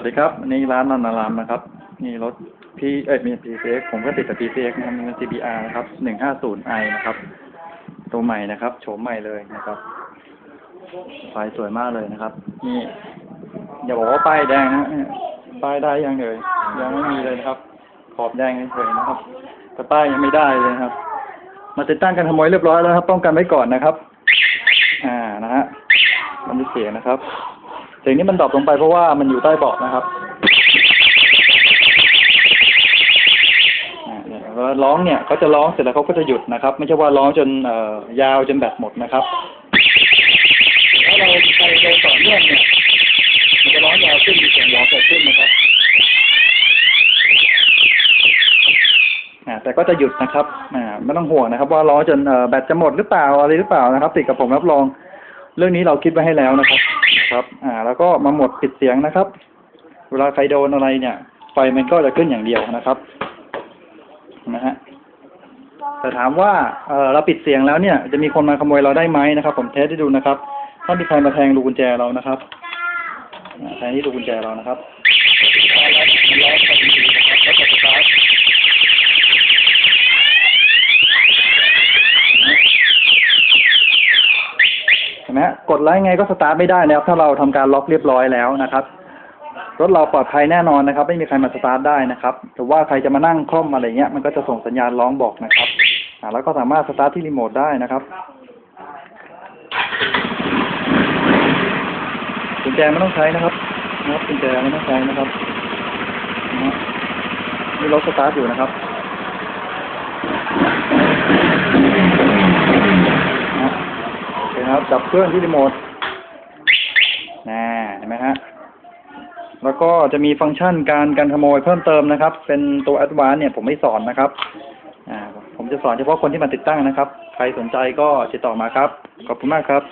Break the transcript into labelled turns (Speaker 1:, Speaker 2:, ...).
Speaker 1: สวัสดีครับ อันนี้ร้านนันนารามนะครับ นี่รถพี่เอ้ยมี PCX ผมก็ติดกับ PCX นะครับมี CBR นะครับ 150i นะครับ ตัวใหม่นะครับ โฉมใหม่เลยนะครับไฟสวยมากเลยนะครับ นี่ อย่าบอกว่าป้ายแดงนะป้ายได้ยังเลย ยังไม่มีเลยนะครับ ขอบแดงเฉยนะครับ แต่ป้ายยังไม่ได้เลยนะครับ มาติดตั้งกันขโมยเรียบร้อยแล้วครับ ป้องกันไว้ก่อนนะครับ อ่านะฮะมันมีเสียนะครับ สียงนี้มันดรอปลงไปเพราะว่ามันอยู่ใต้เบาะนะครับอ่าเนี่ยเวร้องเนี่ยเขาจะร้องเสร็จแล้วเขาก็จะหยุดนะครับ ไม่ใช่ว่าร้องจนเอ่อยาวจนแบตหมดนะครับถ้าเราไปโดยต่อเนื่องเนี่ยมันจะร้องยาวขึ้นมีเสียงยาวเกิดขึ้นนะครับแต่ก็จะหยุดนะครับไม่ต้องห่วงนะครับ ว่าร้องจนแบตจะหมดหรือเปล่าอะไรหรือเปล่านะครับ ติดกับผมรับรอง เรื่องนี้เราคิดไว้ให้แล้วนะครับครับ อ่า แล้วก็มาหมดปิดเสียงนะครับ เวลาใครโดนอะไรเนี่ย ไฟมันก็จะขึ้นอย่างเดียวนะครับนะฮะแต่ถามว่าเออเราปิดเสียงแล้วเนี่ย จะมีคนมาขโมยเราได้ไหมนะครับ ผมเทสให้ดูนะครับ ถ้ามีใครมาแทงรูกุญแจเรานะครับแทงที่รูกุญแจเรานะครับมันล็อกทันทีนะครับแล้วก็สตาร์ทเห็ นะกดไลค์ไงก็สตาร์ทไม่ได้นะครับ ถ้าเราทำการล็อกเรียบร้อยแล้วนะครับ รถเราปลอดภัยแน่นอนนะครับ ไม่มีใครมาสตาร์ทได้นะครับแต่ว่าใครจะมานั่งคล่อมอะไรเงี้ยมันก็จะส่งสัญญาณร้องบอกนะครับแล้วก็สามารถสตาร์ทที่รีโมทได้นะครับกุญแจไม่ต้องใช้นะครับนะครับกุญแจไม่ต้องใช้นะครับนี่รถสตาร์ทอยู่นะครับ นะครับจับเครื่องที่รีโมทนะเห็นไหมฮะ แล้วก็จะมีฟังก์ชันการการขโมยเพิ่มเติมนะครับ เป็นตัวแอดวานเนี่ยผมไม่สอนนะครับ อ่า ผมจะสอนเฉพาะคนที่มาติดตั้งนะครับ ใครสนใจก็ติดต่อมาครับ ขอบคุณมากครับ